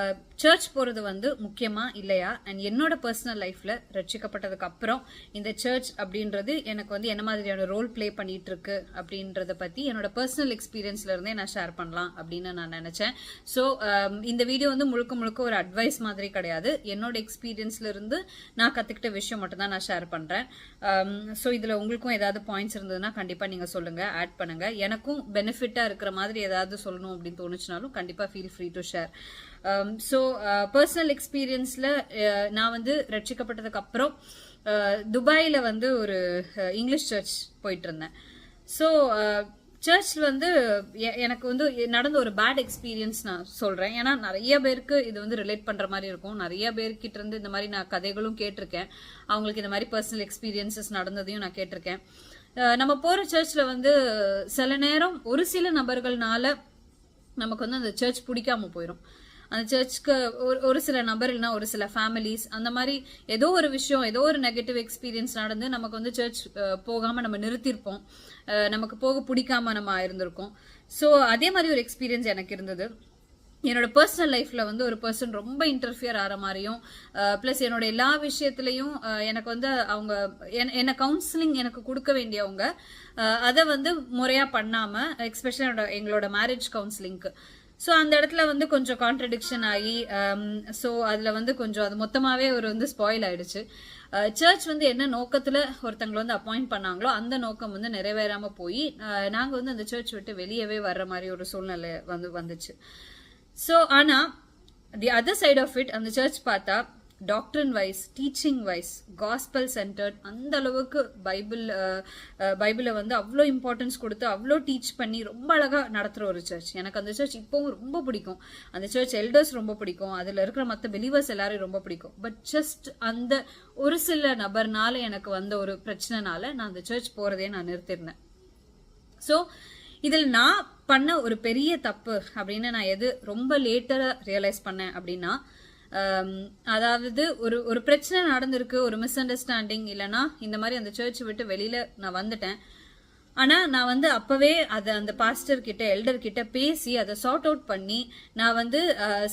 uh, search போகிறது வந்து முக்கியமாக இல்லையா? அண்ட் என்னோட பர்சனல் லைஃப்பில் ரட்சிக்கப்பட்டதுக்கு அப்புறம் இந்த சர்ச் அப்படின்றது எனக்கு வந்து என்ன மாதிரியான ரோல் ப்ளே பண்ணிட்டு இருக்கு அப்படின்றத பற்றி என்னோட பர்சனல் எக்ஸ்பீரியன்ஸ்லேருந்தே நான் ஷேர் பண்ணலாம் அப்படின்னு நான் நினச்சேன். ஸோ um, இந்த வீடியோ வந்து முழுக்க முழுக்க ஒரு அட்வைஸ் மாதிரி கிடையாது. என்னோட எக்ஸ்பீரியன்ஸ்லேருந்து நான் கற்றுக்கிட்ட விஷயம் மட்டும்தான் நான் ஷேர் பண்ணுறேன் ஸோ um, இதில் உங்களுக்கும் ஏதாவது பாயிண்ட்ஸ் இருந்ததுன்னா கண்டிப்பாக நீங்கள் சொல்லுங்கள் ஆட் பண்ணுங்கள் எனக்கும் பெனிஃபிட்டாக இருக்கிற மாதிரி ஏதாவது சொல்லணும் அப்படின்னு தோணுச்சுனாலும் கண்டிப்பாக feel free to share so personal எக்ஸ்பீரியன்ஸில் நான் வந்து ரட்சிக்கப்பட்டதுக்கு அப்புறம் துபாயில் வந்து ஒரு இங்கிலீஷ் சர்ச் போயிட்டு இருந்தேன் ஸோ சர்ச் வந்து எ- எனக்கு வந்து நடந்த ஒரு பேட் எக்ஸ்பீரியன்ஸ் நான் சொல்கிறேன் ஏன்னா நிறைய பேருக்கு இது வந்து ரிலேட் பண்ணுற மாதிரி இருக்கும். நிறைய பேர்கிட்ட இருந்து இந்த மாதிரி நான் கதைகளும் கேட்டிருக்கேன். அவங்களுக்கு இந்த மாதிரி பர்சனல் எக்ஸ்பீரியன்சஸ் நடந்ததையும் நான் கேட்டிருக்கேன். நம்ம போகிற சர்ச்சில் வந்து சில நேரம் ஒரு சில நபர்கள்னால நமக்கு வந்து அந்த சர்ச் பிடிக்காம போயிடும் அந்த சர்ச்சுக்கு ஒரு ஒரு சில நபர் இல்லைன்னா ஒரு சில ஃபேமிலிஸ் அந்த மாதிரி ஏதோ ஒரு விஷயம் ஏதோ ஒரு நெகட்டிவ் எக்ஸ்பீரியன்ஸ் நடந்து நமக்கு வந்து சர்ச் போகாமல் நம்ம நிறுத்தியிருப்போம். நமக்கு போக பிடிக்காம நம்ம இருந்திருக்கோம் ஸோ அதே மாதிரி ஒரு எக்ஸ்பீரியன்ஸ் எனக்கு இருந்தது. என்னோட பர்சனல் லைஃப்ல வந்து ஒரு பர்சன் ரொம்ப இன்டர்ஃபியர் ஆகிற மாதிரியும் ப்ளஸ் என்னோட எல்லா விஷயத்துலையும் எனக்கு வந்து அவங்க என்ன கவுன்சிலிங் எனக்கு கொடுக்க வேண்டியவங்க அதை வந்து முறையாக பண்ணாமல் எக்ஸ்பெஷலி என்னோட எங்களோட மேரேஜ் கவுன்சிலிங்க்கு ஸோ அந்த இடத்துல வந்து கொஞ்சம் கான்ட்ரடிக்ஷன் ஆகி um, ஸோ அதில் வந்து கொஞ்சம் அது மொத்தமாகவே ஒரு வந்து ஸ்பாயில் ஆயிடுச்சு. Uh, சர்ச் வந்து என்ன நோக்கத்தில் ஒருத்தங்களை வந்து அப்பாயிண்ட் பண்ணாங்களோ அந்த நோக்கம் வந்து நிறைவேறாமல் போய் uh, நாங்கள் வந்து அந்த சர்ச் விட்டு வெளியவே வர்ற மாதிரி ஒரு சூழ்நிலை வந்து வந்துச்சு. ஸோ ஆனால் the other side of it அந்த சர்ச் பார்த்தா doctrine wise teaching wise gospel centred அந்த அளவுக்கு பைபிள் பைபிளை வந்து அவ்வளோ இம்பார்ட்டன்ஸ் கொடுத்து அவ்வளோ டீச் பண்ணி ரொம்ப அழகாக நடத்துகிற ஒரு சர்ச் எனக்கு அந்த சர்ச் இப்போவும் ரொம்ப பிடிக்கும். அந்த சர்ச் எல்டர்ஸ் ரொம்ப பிடிக்கும். அதில் இருக்கிற மற்ற பிலீவர்ஸ் எல்லாரையும் ரொம்ப பிடிக்கும். பட் ஜஸ்ட் அந்த ஒரு சில நபர்னால எனக்கு வந்த ஒரு பிரச்சனைனால நான் அந்த சர்ச் போகிறதே நான் நிறுத்திருந்தேன். ஸோ இதில் நான் பண்ண ஒரு பெரிய தப்பு அப்படின்னு நான் எது ரொம்ப லேட்டராக ரியலைஸ் பண்ணேன் அப்படின்னா Um, அதாவது ஒரு ஒரு பிரச்சனை நடந்திருக்கு ஒரு மிஸ் அண்டர்ஸ்டாண்டிங் இல்லைன்னா இந்த மாதிரி அந்த சர்ச் விட்டு வெளியில நான் வந்துட்டேன். ஆனால் நான் வந்து அப்பவே அதை அந்த பாஸ்டர் கிட்ட எல்டர் கிட்ட பேசி அதை சார்ட் அவுட் பண்ணி நான் வந்து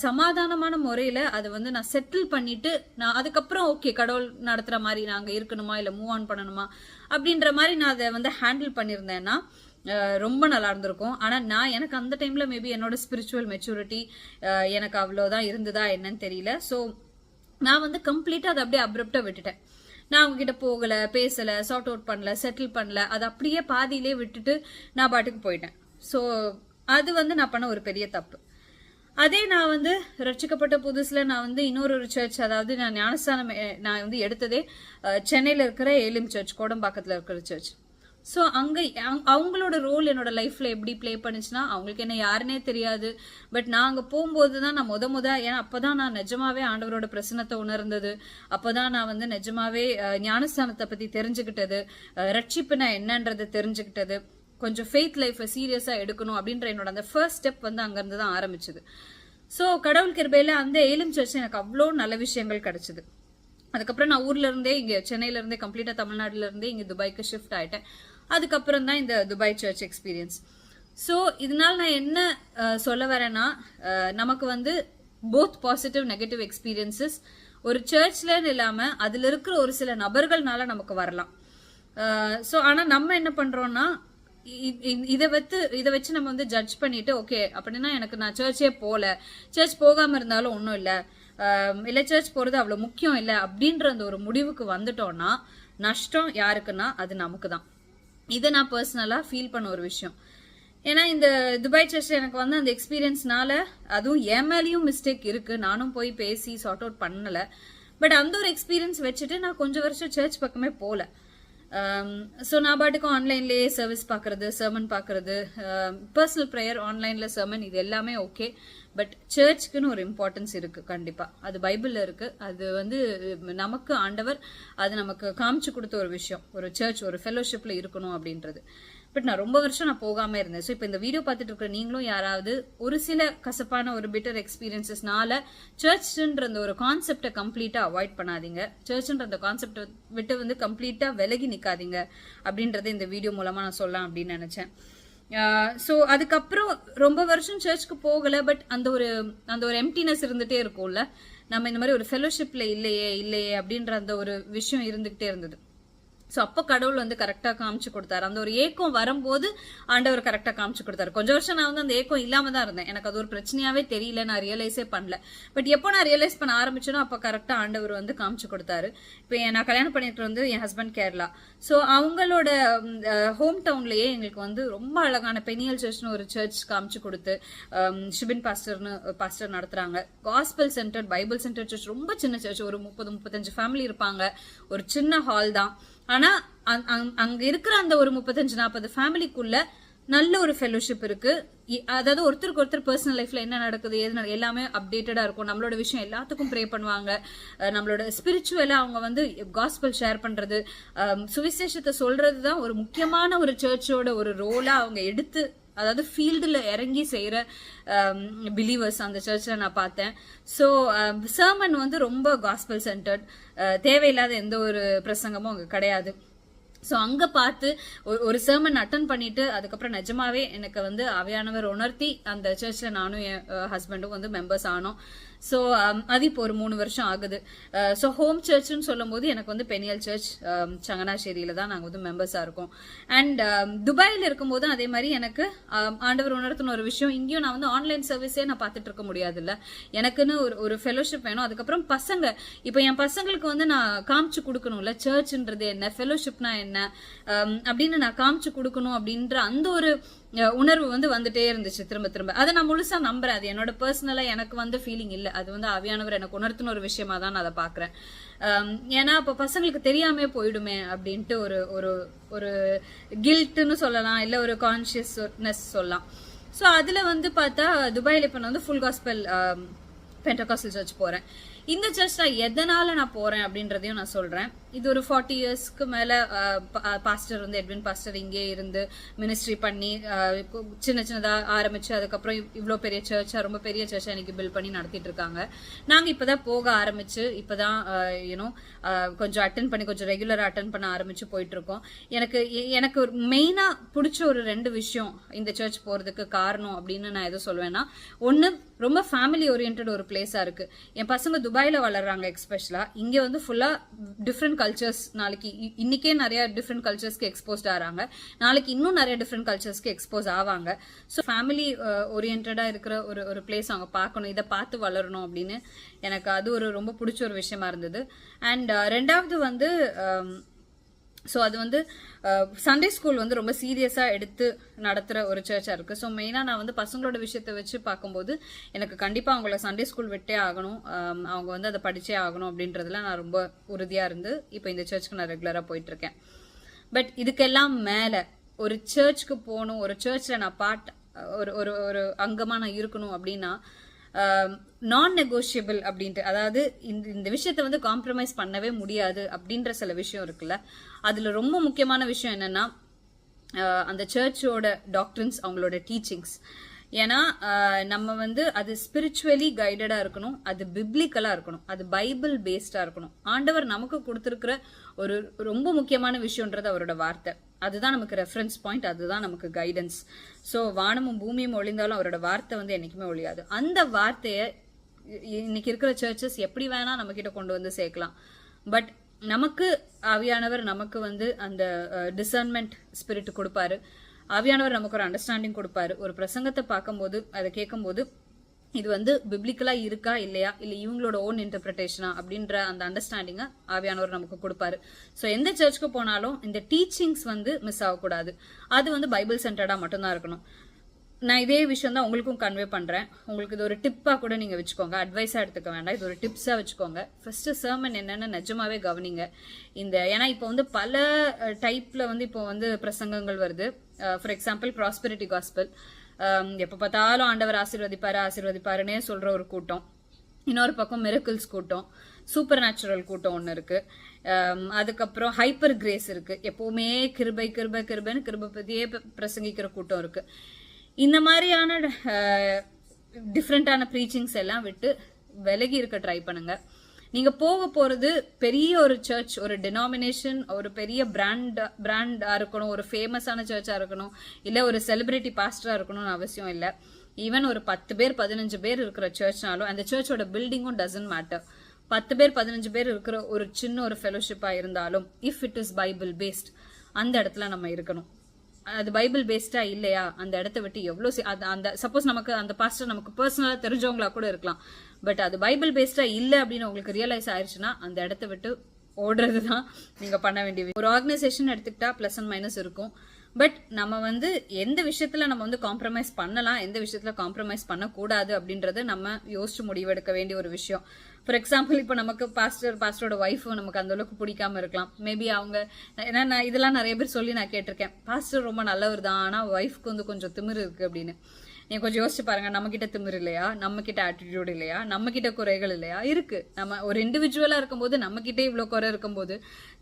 சமாதானமான முறையில அதை வந்து நான் செட்டில் பண்ணிட்டு நான் அதுக்கப்புறம் ஓகே கடவுள் நடத்துற மாதிரி நாங்கள் இருக்கணுமா இல்லை மூவ் ஆன் பண்ணணுமா அப்படின்ற மாதிரி நான் அதை வந்து ஹேண்டில் பண்ணியிருந்தேன்னா ரொம்ப நல்லா இருந்திருக்கும். ஆனால் நான் எனக்கு அந்த டைமில் மேபி என்னோட ஸ்பிரிச்சுவல் மெச்சூரிட்டி எனக்கு அவ்வளோதான் இருந்ததா என்னன்னு தெரியல. ஸோ நான் வந்து கம்ப்ளீட்டாக அதை அப்படியே அப்ரப்டாக விட்டுட்டேன். நான் அவங்ககிட்ட போகலை பேசலை சார்ட் அவுட் பண்ணல செட்டில் பண்ணல அதை அப்படியே பாதியிலே விட்டுட்டு நான் பாட்டுக்கு போயிட்டேன். ஸோ அது வந்து நான் பண்ண ஒரு பெரிய தப்பு. அதே நான் வந்து ரட்சிக்கப்பட்ட புதுசில் நான் வந்து இன்னொரு ஒரு சர்ச் அதாவது நான் ஞானஸ்தானம் நான் வந்து எடுத்ததே சென்னையில் இருக்கிற ஏலிம் சர்ச் கோடம்பாக்கத்தில் இருக்கிற சர்ச் ஸோ அங்கே அவங்களோட ரோல் என்னோட லைஃப்பில் எப்படி ப்ளே பண்ணுச்சுன்னா அவங்களுக்கு என்ன யாருன்னே தெரியாது. பட் நான் அங்கே போகும்போது தான் நான் முத முத ஏன்னா அப்போ தான் நான் நிஜமாவே ஆண்டவரோட பிரசனத்தை உணர்ந்தது. அப்போ தான் நான் வந்து நிஜமாவே ஞானஸ்தானத்தை பற்றி தெரிஞ்சுக்கிட்டது ரட்சிப்புனா என்னன்றதை தெரிஞ்சுக்கிட்டது கொஞ்சம் ஃபெய்த் லைஃப்பை சீரியஸாக எடுக்கணும் அப்படின்ற என்னோட அந்த ஃபர்ஸ்ட் ஸ்டெப் வந்து அங்கேருந்து தான் ஆரம்பிச்சது. ஸோ கடவுள் கிருபையில் அந்த ஏலும் சர்ச் எனக்கு அவ்வளோ நல்ல விஷயங்கள் கிடச்சிது. அதுக்கப்புறம் நான் ஊர்ல இருந்தே இங்கே சென்னையில இருந்தே கம்ப்ளீட்டாக தமிழ்நாட்டுல இருந்தே இங்கே துபாய்க்கு ஷிஃப்ட் ஆயிட்டேன். அதுக்கப்புறம் தான் இந்த துபாய் சர்ச் எக்ஸ்பீரியன்ஸ் ஸோ இதனால் நான் என்ன சொல்ல வரேன்னா நமக்கு வந்து போத் பாசிட்டிவ் நெகட்டிவ் எக்ஸ்பீரியன்சஸ் ஒரு சர்ச்லன்னு இல்லாமல் அதில் இருக்கிற ஒரு சில நபர்கள்னால நமக்கு வரலாம். ஸோ ஆனால் நம்ம என்ன பண்ணுறோன்னா இதை வச்சு இதை வச்சு நம்ம வந்து ஜட்ஜ் பண்ணிட்டு ஓகே அப்படின்னா எனக்கு நான் சர்ச்சே போகல சர்ச் போகாமல் இருந்தாலும் ஒன்றும் இல்லை இல்லை சர்ச் போகிறது அவ்வளோ முக்கியம் இல்லை அப்படின்ற அந்த ஒரு முடிவுக்கு வந்துட்டோம்னா நஷ்டம் யாருக்குன்னா அது நமக்கு தான் இதை நான் பர்சனலாக ஃபீல் பண்ண ஒரு விஷயம். ஏன்னா இந்த துபாய் சர்ச் எனக்கு வந்து அந்த எக்ஸ்பீரியன்ஸ்னால அதுவும் என் மேலேயும் மிஸ்டேக் இருக்கு. நானும் போய் பேசி சார்ட் அவுட் பண்ணலை. பட் அந்த ஒரு எக்ஸ்பீரியன்ஸ் வச்சுட்டு நான் கொஞ்சம் வருஷம் சர்ச் பக்கமே போகல Um, ஸோ நான் பாட்டுக்கும் ஆன்லைன்லேயே சர்வீஸ் பார்க்குறது சர்மன் பார்க்குறது பர்சனல் um, ப்ரேயர் ஆன்லைனில் சர்மன் இது எல்லாமே ஓகே பட் சர்ச்சுக்குன்னு ஒரு இம்பார்ட்டன்ஸ் இருக்குது கண்டிப்பாக அது பைபிளில் இருக்குது அது வந்து நமக்கு ஆண்டவர் அது நமக்கு காமிச்சு கொடுத்த ஒரு விஷயம். ஒரு சர்ச் ஒரு ஃபெலோஷிப்பில் இருக்கணும் அப்படின்றது. பட் நான் ரொம்ப வருஷம் நான் போகாமல் இருந்தேன். ஸோ இப்போ இந்த வீடியோ பார்த்துட்டு இருக்கிற நீங்களும் யாராவது ஒரு சில கசப்பான ஒரு பிட்டர் எக்ஸ்பீரியன்சஸ்னால சர்ச்ன்ற அந்த ஒரு கான்செப்டை கம்ப்ளீட்டாக அவாய்ட் பண்ணாதீங்க. சர்ச்ன்ற அந்த கான்செப்டை விட்டு வந்து கம்ப்ளீட்டாக விலகி நிற்காதீங்க அப்படின்றத இந்த வீடியோ மூலமாக நான் சொல்லலாம் அப்படின்னு நினச்சேன். ஸோ அதுக்கப்புறம் ரொம்ப வருஷம் சர்ச்சுக்கு போகலை பட் அந்த ஒரு அந்த ஒரு எம்டினஸ் இருந்துகிட்டே இருக்கும்ல. நம்ம இந்த மாதிரி ஒரு ஃபெலோஷிப்பில் இல்லையே இல்லையே அப்படின்ற அந்த ஒரு விஷயம் இருந்துகிட்டே இருந்தது. ஸோ அப்போ கடவுள் வந்து கரெக்டாக காமிச்சு கொடுத்தாரு. அந்த ஒரு ஏக்கம் வரும்போது ஆண்டவர் கரெக்டாக காமிச்சு கொடுத்தாரு. கொஞ்சம் வருஷம் நான் வந்து அந்த ஏக்கம் இல்லாமல் தான் இருந்தேன். எனக்கு அது ஒரு பிரச்சனையாவே தெரியல. நான் ரியலைஸே பண்ணல. பட் எப்போ நான் ரியலைஸ் பண்ண ஆரம்பிச்சேனோ அப்போ கரெக்டாக ஆண்டவர் வந்து காமிச்சு கொடுத்தாரு. இப்போ நான் கல்யாணம் பண்ணிட்டு வந்து என் ஹஸ்பண்ட் கேரளா ஸோ அவங்களோட ஹோம் டவுன்லயே எங்களுக்கு வந்து ரொம்ப அழகான பெனியல் சர்ச்னு ஒரு சர்ச் காமிச்சு கொடுத்து ஷிபின் பாஸ்டர்னு பாஸ்டர் நடத்துறாங்க. Gospel centre Bible centre church ரொம்ப சின்ன சர்ச் ஒரு முப்பது முப்பத்தஞ்சு ஃபேமிலி இருப்பாங்க. ஒரு சின்ன ஹால் தான். ஆனா அங்- அங்- அங்க இருக்கிற அந்த ஒரு முப்பத்தஞ்சு நாற்பது ஃபேமிலிக்குள்ள நல்ல ஒரு ஃபெலோஷிப் இருக்கு. அதாவது ஒருத்தருக்கு ஒருத்தர் பர்சனல் லைஃப்ல என்ன நடக்குது எது நட- எல்லாமே அப்டேட்டடா இருக்கும். நம்மளோட விஷயம் எல்லாத்துக்கும் ப்ரே பண்ணுவாங்க. நம்மளோட ஸ்பிரிச்சுவலா அவங்க வந்து காஸ்பல் ஷேர் பண்றது சுவிசேஷத்தை சொல்றது தான் ஒரு முக்கியமான ஒரு சர்ச்சோட ஒரு ரோலா அவங்க எடுத்து அதாவது ஃபீல்டில் இறங்கி செய்கிற பிலீவர்ஸ் um, அந்த சர்ச்சில் நான் பார்த்தேன். ஸோ சர்மன் um, வந்து ரொம்ப காஸ்பல் சென்டர்ட் uh, தேவையில்லாத எந்த ஒரு பிரசங்கமும் அங்கே கிடையாது. ஸோ அங்கே பார்த்து ஒரு- ஒரு சர்மன் அட்டன் பண்ணிட்டு அதுக்கப்புறம் நிஜமாவே எனக்கு வந்து அவையானவர் உணர்த்தி அந்த சர்ச்சில் நானும் என் uh, ஹஸ்பண்டும் வந்து மெம்பர்ஸ் ஆனோம். ஸோ um, அது இப்போ ஒரு மூணு வருஷம் ஆகுது. ஸோ ஹோம் சர்ச்னு சொல்லும்போது எனக்கு வந்து பெனியல் சர்ச் um, சங்கனாஷேரியில் தான் நாங்கள் வந்து மெம்பர்ஸாக இருக்கோம். அண்ட் um, துபாயில் இருக்கும்போது அதே மாதிரி எனக்கு ஆண்டவர் உணர்த்தின ஒரு விஷயம் இங்கேயும் நான் வந்து ஆன்லைன் சர்வீஸே நான் பார்த்துட்டு இருக்க முடியாதுல்ல. எனக்குன்னு ஒரு ஒரு ஃபெலோஷிப் வேணும். அதுக்கப்புறம் பசங்க. இப்போ என் பசங்களுக்கு வந்து நான் காமிச்சு கொடுக்கணும்ல சர்ச்ன்றது என்ன ஃபெலோஷிப்னா என்ன அப்படின்னு நான் காமிச்சு கொடுக்கணும் அப்படின்ற அந்த ஒரு உணர்வு வந்து வந்துட்டே இருந்துச்சு. திரும்ப திரும்ப. அதை நான் முழுசா நம்புறேன். அது என்னோட பர்சனலாக எனக்கு வந்து ஃபீலிங் இல்லை. அது வந்து ஆவியானவர் எனக்கு உணர்த்தின ஒரு விஷயமா தான் நான் அதை பார்க்குறேன். ஏன்னா இப்போ பசங்களுக்கு தெரியாமே போயிடுமே அப்படின்ட்டு ஒரு ஒரு ஒரு கில்ட்டுன்னு சொல்லலாம். இல்லை ஒரு கான்ஷியஸ்னஸ் சொல்லலாம். ஸோ அதில் வந்து பார்த்தா துபாயில் இப்போ நான் வந்து ஃபுல் காஸ்பல் பென்டகாஸ்டல் சர்ச் போகிறேன் இந்த சர்ச் நான் எதனால நான் போறேன் அப்படின்றதையும் நான் சொல்றேன். இது ஒரு ஃபார்ட்டி இயர்ஸ்க்கு மேல பாஸ்டர் வந்து எட்வின் பாஸ்டர் இங்கே இருந்து மினிஸ்ட்ரி பண்ணி சின்ன சின்னதா ஆரம்பிச்சு அதுக்கப்புறம் இவ்வளோ பெரிய சர்ச்சா ரொம்ப பெரிய சர்ச்சா இன்னைக்கு பில்ட் பண்ணி நடத்திட்டு இருக்காங்க. நாங்க இப்பதான் போக ஆரம்பிச்சு இப்பதான் யூனோ கொஞ்சம் அட்டன் பண்ணி கொஞ்சம் ரெகுலரா அட்டன் பண்ண ஆரம்பிச்சு போயிட்டு இருக்கோம். எனக்கு எனக்கு ஒரு மெயினா பிடிச்ச ஒரு ரெண்டு விஷயம் இந்த சர்ச் போறதுக்கு காரணம் அப்படின்னு நான் எதை சொல்லுவேன்னா ஒன்னு ரொம்ப ஃபேமிலி ஓரியன்ட் ஒரு பிளேஸா இருக்கு. என் பசங்க துபாயில் வளர்றாங்க எக்ஸ்பெஷலாக இங்கே வந்து ஃபுல்லாக டிஃப்ரெண்ட் கல்ச்சர்ஸ் நாளைக்கு இன்றைக்கே இன்னைக்கே நிறைய டிஃப்ரெண்ட் கல்ச்சர்ஸ்க்கு எக்ஸ்போஸ்ட் ஆகிறாங்க நாளைக்கு இன்னும் நிறைய டிஃப்ரெண்ட் கல்ச்சர்ஸ்க்கு எக்ஸ்போஸ் ஆவாங்க. ஸோ ஃபேமிலி ஓரியன்டாக இருக்கிற ஒரு ஒரு பிளேஸ் அவங்க பார்க்கணும் இதை பார்த்து வளரணும் அப்படின்னு எனக்கு அது ஒரு ரொம்ப பிடிச்ச ஒரு விஷயமா இருந்தது. அண்ட் ரெண்டாவது வந்து ஸோ அது வந்து uh, சண்டே ஸ்கூல் வந்து ரொம்ப சீரியஸாக எடுத்து நடத்துகிற ஒரு சர்ச்சாக இருக்குது ஸோ மெயினாக நான் வந்து பசங்களோட விஷயத்தை வச்சு பார்க்கும்போது எனக்கு கண்டிப்பாக அவங்கள சண்டே ஸ்கூல் விட்டே ஆகணும். Um, அவங்க வந்து அதை படித்தே ஆகணும் அப்படின்றதுல நான் ரொம்ப உறுதியாக இருந்து இப்போ இந்த சர்ச்சுக்கு நான் ரெகுலராக போயிட்டுருக்கேன் பட் இதுக்கெல்லாம் மேலே ஒரு சர்ச்சுக்கு போகணும் ஒரு சர்ச்சில் நான் பாட் ஒரு ஒரு ஒரு அங்கமாக நான் இருக்கணும் அப்படின்னா Um, நான் நெகோஷியபிள் அப்படின்ட்டு அதாவது இந்த இந்த விஷயத்தை வந்து காம்ப்ரமைஸ் பண்ணவே முடியாது அப்படின்ற சில விஷயம் இருக்குல்ல. அதில் ரொம்ப முக்கியமான விஷயம் என்னன்னா uh, அந்த சர்ச்சோட டாக்டர்ஸ் அவங்களோட டீச்சிங்ஸ் ஏன்னா uh, நம்ம வந்து அது ஸ்பிரிச்சுவலி கைடடாக இருக்கணும் அது பிப்ளிக்கலாக இருக்கணும் அது பைபிள் பேஸ்டாக இருக்கணும். ஆண்டவர் நமக்கு கொடுத்துருக்கிற ஒரு ரொம்ப முக்கியமான விஷயன்றது அவரோட வார்த்தை. அதுதான் நமக்கு ரெஃபரன்ஸ் பாயிண்ட் அதுதான் நமக்கு கைடன்ஸ் ஸோ வானமும் பூமியும் ஒளிந்தாலும் அவரோட வார்த்தை வந்து என்றைக்குமே ஒழியாது. அந்த வார்த்தையை இன்றைக்கி இன்னைக்கு இருக்கிற சர்ச்சஸ் எப்படி வேணால் நம்மக்கிட்ட கொண்டு வந்து சேர்க்கலாம். பட் நமக்கு ஆவியானவர் நமக்கு வந்து அந்த uh, டிசர்ன்மெண்ட் ஸ்பிரிட் கொடுப்பாரு. ஆவியானவர் நமக்கு ஒரு அண்டர்ஸ்டாண்டிங் கொடுப்பாரு. ஒரு பிரசங்கத்தை பார்க்கும்போது அதை கேட்கும்போது இது வந்து பிப்ளிக்கலா இருக்கா இல்லையா? இல்ல இவங்களோட ஓன் இன்டர்பிரிட்டேஷனா அப்படின்ற அந்த அண்டர்ஸ்டாண்டிங்கை ஆவியானவர் நமக்கு கொடுப்பாரு. ஸோ எந்த சர்ச்சுக்கு போனாலும் இந்த டீச்சிங்ஸ் வந்து மிஸ் ஆகக்கூடாது. அது வந்து பைபிள் சென்டர்டா மட்டும்தான் இருக்கணும். நான் இதே விஷயம் தான் உங்களுக்கும் கன்வே பண்றேன். உங்களுக்கு இது ஒரு டிப்பா கூட நீங்க வச்சுக்கோங்க. அட்வைஸா எடுத்துக்க வேண்டாம். இது ஒரு டிப்ஸா வச்சுக்கோங்க. ஃபர்ஸ்ட் சர்மன் என்னன்னு நிஜமாவே கவனிங்க. இந்த ஏன்னா இப்போ வந்து பல டைப்ல வந்து இப்போ வந்து பிரசங்கங்கள் வருது. ஃபார் எக்ஸாம்பிள் ப்ராஸ்பெரிட்டி காஸ்பல் எப்போ பார்த்தாலும் ஆண்டவர் ஆசீர்வதிப்பாரு ஆசீர்வதிப்பாருன்னே சொல்ற ஒரு கூட்டம். இன்னொரு பக்கம் மிரக்கிள்ஸ் கூட்டம் சூப்பர் நேச்சுரல் கூட்டம் ஒன்று இருக்கு. அதுக்கப்புறம் ஹைப்பர் கிரேஸ் இருக்கு. எப்பவுமே கிருபை கிருபை கிருபைன்னு கிருபை பத்தியே பிரசங்கிக்கிற கூட்டம் இருக்கு. இந்த மாதிரியான டிஃப்ரெண்ட்டான ப்ரீச்சிங்ஸ் எல்லாம் விட்டு விலகி இருக்க ட்ரை பண்ணுங்க. நீங்கள் போக போகிறது பெரிய ஒரு சர்ச் ஒரு டினாமினேஷன் ஒரு பெரிய பிராண்ட் பிராண்டாக இருக்கணும் ஒரு ஃபேமஸான சர்ச்சாக இருக்கணும் இல்லை ஒரு செலிபிரிட்டி பாஸ்டராக இருக்கணும்னு அவசியம் இல்லை. ஈவன் ஒரு பத்து பேர் பதினஞ்சு பேர் இருக்கிற சர்ச்னாலும் அந்த சர்ச்சோட பில்டிங்கும் டசன்ட் மேட்டர் பத்து பேர் பதினஞ்சு பேர் இருக்கிற ஒரு சின்ன ஒரு ஃபெலோஷிப்பாக இருந்தாலும் if it is Bible based அந்த இடத்துல நம்ம இருக்கணும். அது பைபிள் பேஸ்டா இல்லையா? அந்த இடத்த விட்டு எவ்வளோ அது அந்த சப்போஸ் நமக்கு அந்த பாஸ்டர் நமக்கு பர்சனலாக தெரிஞ்சவங்களா கூட இருக்கலாம். பட் அது பைபிள் பேஸ்டாக இல்லை அப்படின்னு உங்களுக்கு ரியலைஸ் ஆயிடுச்சுன்னா அந்த இடத்த விட்டு ஓடுறது தான் நீங்கள் பண்ண வேண்டிய ஒரு ஆர்கனைசேஷன் எடுத்துக்கிட்டா ப்ளஸ் அண்ட் மைனஸ் இருக்கும். பட் நம்ம வந்து எந்த விஷயத்துல நம்ம வந்து காம்ப்ரமைஸ் பண்ணலாம் எந்த விஷயத்தில் காம்ப்ரமைஸ் பண்ணக்கூடாது அப்படின்றத நம்ம யோசிச்சு முடிவெடுக்க வேண்டிய ஒரு விஷயம். ஃபார் எக்ஸாம்பிள் இப்போ நமக்கு பாஸ்டர் பாஸ்டரோட ஒய்ஃப் நமக்கு அந்த அளவுக்கு பிடிக்காம இருக்கலாம். மேபி அவங்க ஏன்னா நான் இதெல்லாம் நிறைய பேர் சொல்லி நான் கேட்டிருக்கேன். பாஸ்டர் ரொம்ப நல்லவர் தான் ஆனால் ஒய்ஃப்க்கு வந்து கொஞ்சம் திமிர் இருக்கு அப்படின்னு. நீங்கள் கொஞ்சம் யோசிச்சு பாருங்க நம்ம கிட்ட இல்லையா? நம்ம கிட்ட ஆட்டிடியூட் இல்லையா? நம்ம கிட்ட குறைகள் இல்லையா? இருக்கு. நம்ம ஒரு இண்டிவிஜுவலா இருக்கும்போது நம்ம கிட்டே இவ்வளோ குறை இருக்கும்போது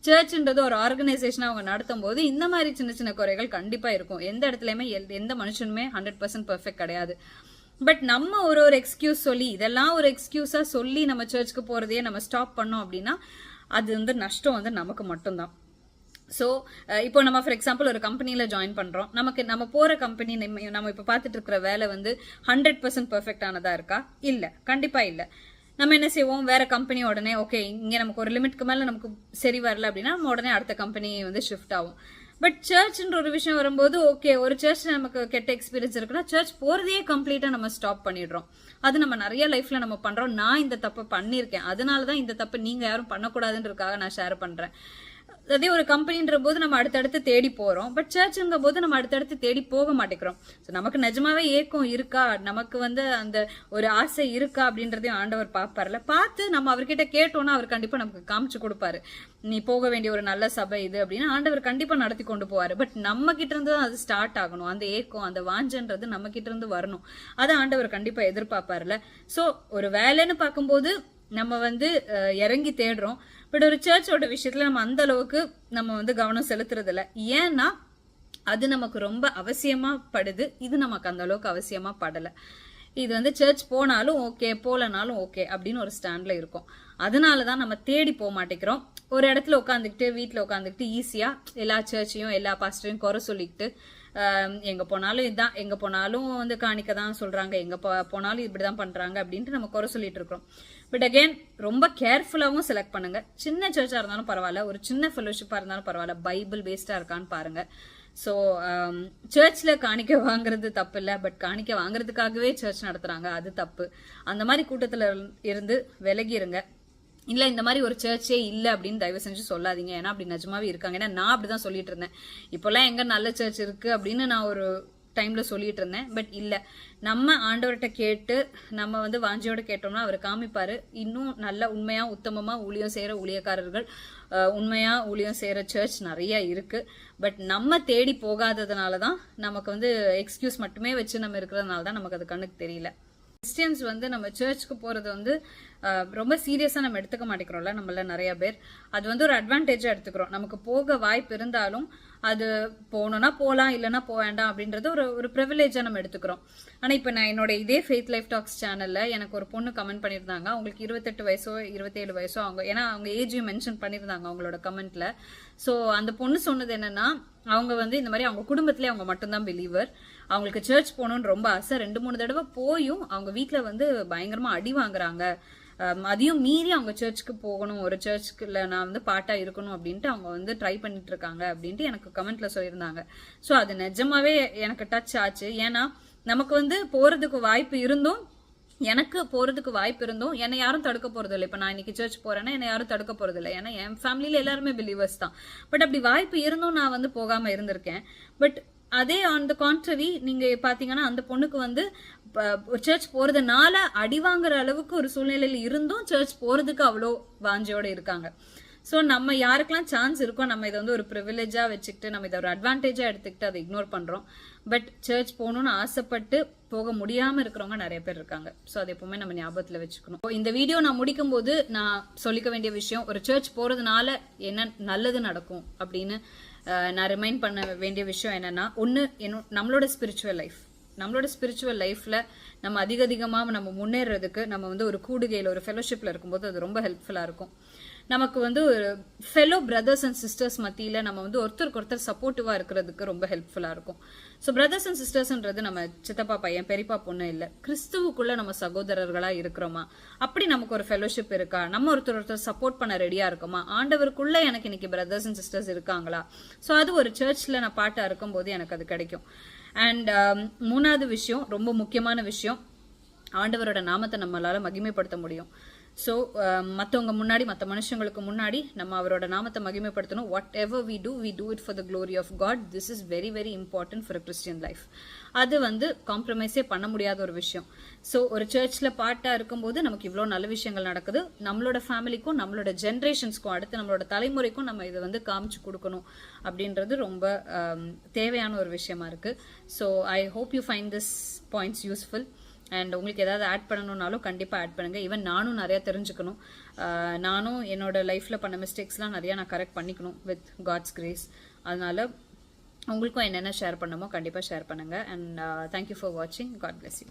சர்ச்ன்றது ஒரு ஆர்கனைசேஷனாக அவங்க நடத்தும் போது இந்த மாதிரி சின்ன சின்ன குறைகள் கண்டிப்பா இருக்கும். எந்த இடத்துலயுமே எந்த மனுஷனுமே ஹண்ட்ரட் பர்சன்ட் பர்ஃபெக்ட் கிடையாது. பட் நம்ம ஒரு ஒரு எக்ஸ்கியூஸ் சொல்லி இதெல்லாம் ஒரு எக்ஸ்கியூஸா சொல்லி நம்ம சர்ச்சுக்கு போறதையே நம்ம ஸ்டாப் பண்ணோம் அப்படின்னா அது வந்து நஷ்டம் வந்து நமக்கு மட்டும்தான். ஸோ uh, இப்போ நம்ம ஃபார் எக்ஸாம்பிள் ஒரு கம்பெனியில் ஜாயின் பண்ணுறோம் நமக்கு நம்ம போகிற கம்பெனி நம்ம இப்போ பார்த்துட்டு இருக்கிற வேலை வந்து ஹண்ட்ரட் பர்சன்ட் பர்ஃபெக்டானதாக இருக்கா? இல்லை. கண்டிப்பாக இல்லை. நம்ம என்ன செய்வோம்? வேற கம்பெனி உடனே ஓகே இங்கே நமக்கு ஒரு லிமிட்க்கு மேலே நமக்கு சரி வரல அப்படின்னா நம்ம உடனே அடுத்த கம்பெனி வந்து ஷிஃப்ட் ஆகும். பட் சர்ச்ன்ற ஒரு விஷயம் வரும்போது ஓகே ஒரு சர்ச் நமக்கு கெட்ட எக்ஸ்பீரியன்ஸ் இருக்குன்னா சர்ச் போகிறதையே கம்ப்ளீட்டாக நம்ம ஸ்டாப் பண்ணிடுறோம். அது நம்ம நிறைய லைஃப்பில் நம்ம பண்ணுறோம் நான் இந்த தப்பை பண்ணியிருக்கேன். அதனால தான் இந்த தப்பை நீங்கள் யாரும் பண்ணக்கூடாதுன்றதுக்காக நான் ஷேர் பண்ணுறேன் அதே ஒரு கம்பெனின்ற போது நம்ம அடுத்தடுத்து தேடி போகிறோம் பட் சர்ச்சுங்க போது நம்ம அடுத்தடுத்து தேடி போக மாட்டேங்கிறோம். ஸோ நமக்கு நிஜமாவே ஏக்கம் இருக்கா? நமக்கு வந்து அந்த ஒரு ஆசை இருக்கா? அப்படின்றதையும் ஆண்டவர் பார்ப்பார்ல. பார்த்து நம்ம அவர்கிட்ட கேட்டோம்னா அவர் கண்டிப்பாக நமக்கு காமிச்சு கொடுப்பாரு. நீ போக வேண்டிய ஒரு நல்ல சபை இது அப்படின்னு ஆண்டவர் கண்டிப்பாக நடத்தி கொண்டு போவார். பட் நம்ம கிட்ட இருந்து தான் அது ஸ்டார்ட் ஆகணும். அந்த ஏக்கம் அந்த வாஞ்சன்றது நம்ம கிட்ட இருந்து வரணும். அதை ஆண்டவர் கண்டிப்பாக எதிர்பார்ப்பார்ல. ஸோ ஒரு வேலைன்னு பார்க்கும்போது நம்ம வந்து அஹ், இறங்கி தேடுறோம். பட் ஒரு சர்ச்சோட விஷயத்துல நம்ம அந்த அளவுக்கு நம்ம வந்து கவனம் செலுத்துறது இல்ல ஏன்னா அது நமக்கு ரொம்ப அவசியமா படுது. இது நமக்கு அந்த அளவுக்கு அவசியமா படல. இது வந்து சர்ச் போனாலும் ஓகே போலனாலும் ஓகே அப்படின்னு ஒரு ஸ்டாண்ட்ல இருக்கும். அதனால தான் நம்ம தேடி போக மாட்டேங்கிறோம். ஒரு இடத்துல உட்காந்துக்கிட்டு வீட்டில் உட்காந்துக்கிட்டு ஈஸியா எல்லா சர்ச்சையும் எல்லா பாஸ்டரையும் குறை சொல்லிக்கிட்டு எங்க போனாலும் இதுதான் எங்க போனாலும் வந்து காணிக்க தான் சொல்றாங்க எங்க போ- போனாலும் இப்படிதான் பண்றாங்க அப்படின்ட்டு நம்ம குறை சொல்லிட்டு இருக்கிறோம். பட் அகேன் ரொம்ப கேர்ஃபுல்லாகவும் செலக்ட் பண்ணுங்க. சின்ன சர்ச்சாக இருந்தாலும் பரவாயில்ல ஒரு சின்ன ஃபெலோஷிப்பாக இருந்தாலும் பரவாயில்ல பைபிள் பேஸ்டாக இருக்கான்னு பாருங்க. ஸோ சர்ச்சில் காணிக்க வாங்குறது தப்பு இல்லை பட் காணிக்க வாங்குறதுக்காகவே சர்ச் நடத்துகிறாங்க அது தப்பு. அந்த மாதிரி கூட்டத்தில் இருந்து விலகி இருங்க இல்லை இந்த மாதிரி ஒரு சர்ச்சே இல்லை அப்படின்னு தயவு செஞ்சு சொல்லாதீங்க. ஏன்னா அப்படி நிஜமாவே இருக்காங்க. ஏன்னா நான் அப்படி தான் சொல்லிட்டு இருந்தேன். இப்போல்லாம் எங்கே நல்ல சர்ச் இருக்குது அப்படின்னு நான் ஒரு டைமில் சொல்லிட்டு இருந்தேன். பட் இல்லை. நம்ம ஆண்டவர்கிட்ட கேட்டு நம்ம வந்து வாஞ்சியோட கேட்டோம்னா அவர் காமிப்பார். இன்னும் நல்ல உண்மையாக உத்தமமாக ஊழியம் செய்கிற ஊழியக்காரர்கள் உண்மையாக ஊழியம் செய்கிற சர்ச் நிறையா இருக்குது பட் நம்ம தேடி போகாததுனால தான் நமக்கு வந்து எக்ஸ்கியூஸ் மட்டுமே வச்சு நம்ம இருக்கிறதுனால தான் நமக்கு அது கண்ணுக்கு தெரியல. கிறிஸ்டியன்ஸ் வந்து நம்ம சர்ச்சுக்கு போறது வந்து ரொம்ப சீரியஸா நம்ம எடுத்துக்க மாட்டேங்கிறோம்ல நம்மள நிறைய பேர். அது வந்து ஒரு அட்வான்டேஜாக எடுத்துக்கிறோம். நமக்கு போக வாய்ப்பு இருந்தாலும் அது போகணும்னா போகலாம் இல்லைன்னா போக வேண்டாம் அப்படின்றது ஒரு ஒரு ப்ரிவிலேஜாக நம்ம எடுத்துக்கிறோம். ஆனால் இப்போ நான் என்னோட இதே ஃபேத் லைஃப் டாக்ஸ் சேனலில் எனக்கு ஒரு பொண்ணு கமெண்ட் பண்ணியிருந்தாங்க. அவங்களுக்கு இருபத்தெட்டு வயசோ இருபத்தேழு வயசோ அவங்க ஏன்னா அவங்க ஏஜையும் மென்ஷன் பண்ணியிருந்தாங்க அவங்களோட கமெண்ட்டில் ஸோ அந்த பொண்ணு சொன்னது என்னென்னா அவங்க வந்து இந்த மாதிரி அவங்க குடும்பத்திலே அவங்க மட்டும்தான் பிலீவர் அவங்களுக்கு சர்ச் போகணுன்னு ரொம்ப ஆசை. ரெண்டு மூணு தடவை போயும் அவங்க வீட்டில் வந்து பயங்கரமாக அடி வாங்குறாங்க. அதையும் மீறி அவங்க சர்ச்சுக்கு போகணும் ஒரு சர்ச்சுக்குல நான் வந்து பாட்டா இருக்கணும் அப்படின்ட்டு அவங்க வந்து ட்ரை பண்ணிட்டு இருக்காங்க அப்படின்ட்டு எனக்கு கமெண்ட்ல சொல்லியிருந்தாங்க. ஸோ அது நிஜமாவே எனக்கு டச் ஆச்சு. ஏன்னா நமக்கு வந்து போறதுக்கு வாய்ப்பு இருந்தும் எனக்கு போறதுக்கு வாய்ப்பு இருந்தும் என்னை யாரும் தடுக்க போறது இல்லை இப்போ நான் இன்னைக்கு சர்ச் போறேன்னா என்னை யாரும் தடுக்க போறது இல்லை ஏன்னா என் ஃபேமிலியில எல்லாருமே பிலீவர்ஸ் தான். பட் அப்படி வாய்ப்பு இருந்தும் நான் வந்து போகாம இருந்திருக்கேன். பட் அதே ஆன் த கான்ட்ரரி நீங்க பாத்தீங்கன்னா அந்த பொண்ணுக்கு வந்து சர்ச் போறதுனால அடி வாங்குற அளவுக்கு ஒரு சூழ்நிலையில இருந்தும் சர்ச் போறதுக்கு அவ்வளோ வாஞ்சியோடு இருக்காங்க. ஸோ நம்ம யாருக்கெல்லாம் சான்ஸ் இருக்கோ நம்ம இதை வந்து ஒரு ப்ரிவிலேஜாக வச்சுக்கிட்டு நம்ம இதை ஒரு அட்வான்டேஜாக எடுத்துக்கிட்டு அதை இக்னோர் பண்ணுறோம் பட் சர்ச் போகணும்னு ஆசைப்பட்டு போக முடியாமல் இருக்கிறவங்க நிறைய பேர் இருக்காங்க. ஸோ அதை எப்பவுமே நம்ம ஞாபகத்தில் வச்சுக்கணும். இந்த வீடியோ நான் முடிக்கும் போது நான் சொல்லிக்க வேண்டிய விஷயம் ஒரு சர்ச் போகிறதுனால என்ன நல்லது நடக்கும் அப்படின்னு நான் ரிமைண்ட் பண்ண வேண்டிய விஷயம் என்னென்னா ஒன்று நம்மளோட ஸ்பிரிச்சுவல் லைஃப் நம்மளோட ஸ்பிரிச்சுவல் லைஃப்பில் நம்ம அதிக அதிகமாக நம்ம முன்னேறதுக்கு நம்ம வந்து ஒரு கூடுகையில் ஒரு ஃபெலோஷிப்பில் இருக்கும்போது அது ரொம்ப ஹெல்ப்ஃபுல்லாக இருக்கும். நமக்கு வந்து ஒரு ஃபெலோ பிரதர்ஸ் அண்ட் சிஸ்டர்ஸ் மத்தியில் நம்ம வந்து ஒருத்தருக்கு ஒருத்தர் சப்போர்ட்டிவாக இருக்கிறதுக்கு ரொம்ப ஹெல்ப்ஃபுல்லாக இருக்கும். ஸோ பிரதர்ஸ் அண்ட் சிஸ்டர்ஸ்ன்றது நம்ம சித்தப்பா பையன் பெரியப்பா பொண்ணு இல்லை. கிறிஸ்துவுக்குள்ள நம்ம சகோதரர்களாக இருக்கிறோமா? அப்படி நமக்கு ஒரு ஃபெலோஷிப் இருக்கா? நம்ம ஒருத்தர் ஒருத்தர் சப்போர்ட் பண்ண ரெடியாக இருக்கோமா? ஆண்டவருக்குள்ள எனக்கு இன்னைக்கு பிரதர்ஸ் அண்ட் சிஸ்டர்ஸ் இருக்காங்களா? ஸோ அது ஒரு சர்ச்சில் நான் பாட்டாக இருக்கும்போது எனக்கு அது கிடைக்கும். அண்ட் um, மூணாவது விஷயம் ரொம்ப முக்கியமான விஷயம் ஆண்டவரோட நாமத்தை நம்மளால மகிமைப்படுத்த முடியும். ஸோ uh, மற்றவங்க முன்னாடி மற்ற மனுஷங்களுக்கு முன்னாடி நம்ம அவரோட நாமத்தை மகிமைப்படுத்தணும். Whatever we do we do it for the glory of God this is very very important for a Christian life அது வந்து காம்ப்ரமைஸே பண்ண முடியாத ஒரு விஷயம். ஸோ ஒரு சர்ச்சில் பாட்டாக இருக்கும்போது நமக்கு இவ்வளோ நல்ல விஷயங்கள் நடக்குது. நம்மளோட ஃபேமிலிக்கும் நம்மளோட ஜென்ரேஷன்ஸ்க்கும் அடுத்து நம்மளோட தலைமுறைக்கும் நம்ம இதை வந்து காமிச்சு கொடுக்கணும் அப்படின்றது ரொம்ப um, தேவையான ஒரு விஷயமா இருக்குது so I hope you find this points useful and உங்களுக்கு ஏதாவது ஆட் பண்ணணுன்னாலும் கண்டிப்பாக ஆட் பண்ணுங்கள் ஈவன் நானும் நிறையா தெரிஞ்சுக்கணும். நானும் என்னோட லைஃப்பில் பண்ண மிஸ்டேக்ஸ்லாம் நிறையா நான் கரெக்ட் பண்ணிக்கணும் வித் காட்ஸ் கிரேஸ் அதனால் உங்களுக்கும் என்னென்ன ஷேர் பண்ணணுமோ கண்டிப்பாக ஷேர் பண்ணுங்கள் அண்ட் தேங்க்யூ ஃபார் வாட்சிங் காட் பிளஸ் யூ